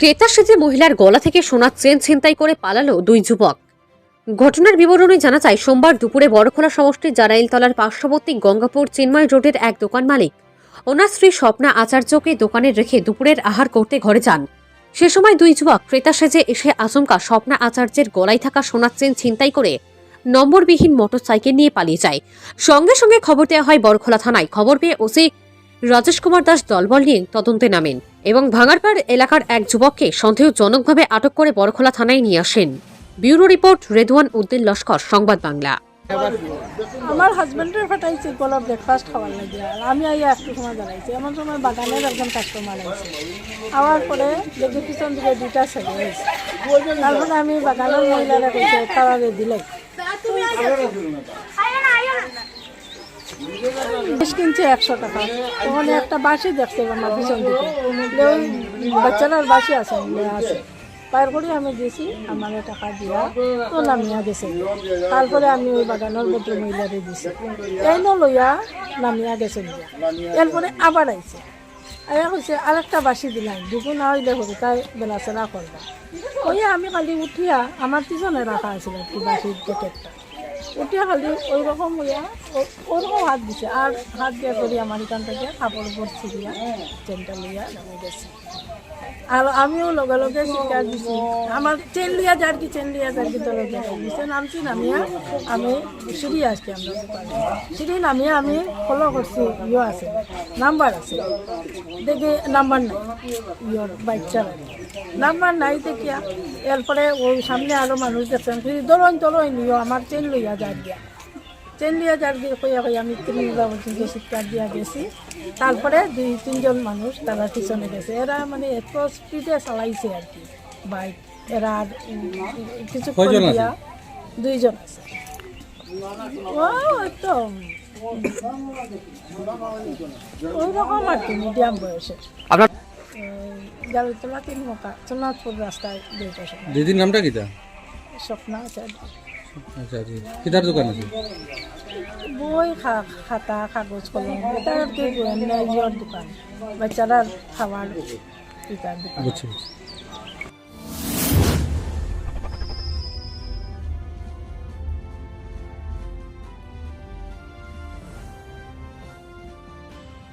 ক্রেতা সেজে মহিলার গলা থেকে সোনার চেন ছিনতাই করে পালালো দুই যুবক। ঘটনার বিবরণে জানা যায়, সোমবার দুপুরে বড়খোলা সমষ্টির জারাইলতলার পার্শ্ববর্তী গঙ্গাপুর চিন্ময় রোডের এক দোকান মালিক ওনার স্ত্রী স্বপ্না আচার্যকে দোকানে রেখে দুপুরের আহার করতে ঘরে যান। সে সময় দুই যুবক ক্রেতা সেজে এসে আচমকা স্বপ্না আচার্যের গলায় থাকা সোনার চেন ছিনতাই করে নম্বরবিহীন মোটরসাইকেল নিয়ে পালিয়ে যায়। সঙ্গে সঙ্গে খবর দেওয়া হয় বড়খোলা থানায়। খবর পেয়ে ওসি রাজেশ কুমার দাস দলবল নিয়ে তদন্তে নামেন এবং ভাঙারপাড় এলাকার এক যুবককে সন্দেহজনকভাবে আটক করে বড়খোলা থানায় নিয়ে আসেন। Bureau report, Redwan Uddin Laskar, Sangbad Bangla. আমার হাজবেন্ডের ফাটাইছে গলা ব্রেকফাস্ট খাওয়ার লাগে আর আমি আইয়া একটু সময় দাঁড়াইছি। এমন সময় বাগানের একজন কাস্টমার আছে আওয়ার পরে দেখি পিছন দিকে দুইটা ছেলে হয়েছে। তারপরে আমি বাগানের মহিলারা কইছে, তারারে দিলাই বিশ কিনছে একশো টাকা। ওখানে একটা বাসি দেখছে আমার পিছন দিকে। ওই বাচ্চারার বাসি আছে আছে। পায়ের করে আমি দিয়েছি, আমার টাকা দিয়া তো নামিয়া গেছে তারপরে আমি ওই বাগানের ভদ্র মহিলারে দিছি এই লইয়া নামিয়া গেছে এরপরে আবার আইছে। আয়া কইছে, আরেকটা বাসি দিলাম না হইলে হবে, তাই বেলাচেরা করবা। ওই আমি কালি উঠিয়া আমার পিছনে রাখা আছিল বাসির প্যাকেটটা উঠিয়া খালি ওই রকম হইয়া ওরকম হাত দিছে। আর হাত দিয়া করি আমার এখান থেকে কাপড় উপর ছিড়িয়া চেনটা লইয়া নামে গেছে আর আমিও লগে লগে শিকার দিছি। আমার চেন লিয়া যার কি চেন লিয়া যার কি তলে দিছে নামছি নামিয়া আমি সিঁড়ি আসছি আমরা সিঁড়ি নামিয়া আমি ফলো করছি ইয়ে আছে। নাম্বার আছে। দেখি নাম্বার নাই, ইয়র চালানি নাম্বার নাই দেখিয়া, এরপরে ওই সামনে আরও মানুষ দেখছেন দলন তলন নিও আমার চেন লইয়া যার দিয়া লিয়া যার দিয়ে কইয়া কইয়া আমি পর্যন্ত শিক্ষা দিয়া গেছি তারপরে দুই তিনজন মানুষ তারা পিছনে গেছে। এরা মানে এত স্পিডে চালাইছে আর কি। বাইক এরা কিছু দিয়া দুইজন আছে। ও তো ওই রকম আর কি মিডিয়াম বয়সের। আপনার গাড়িতলা তিন মকা সোনাথপুর রাস্তায় দুইটা সময় দিদির নামটা কিটা স্বপ্ন আছে আচ্ছা আচ্ছা। কিটার দোকান আছে? বই খাতা কাগজ কলম এটা আর কি দোকান। বাচ্চারা খাবার কিতার দোকান। বুঝছি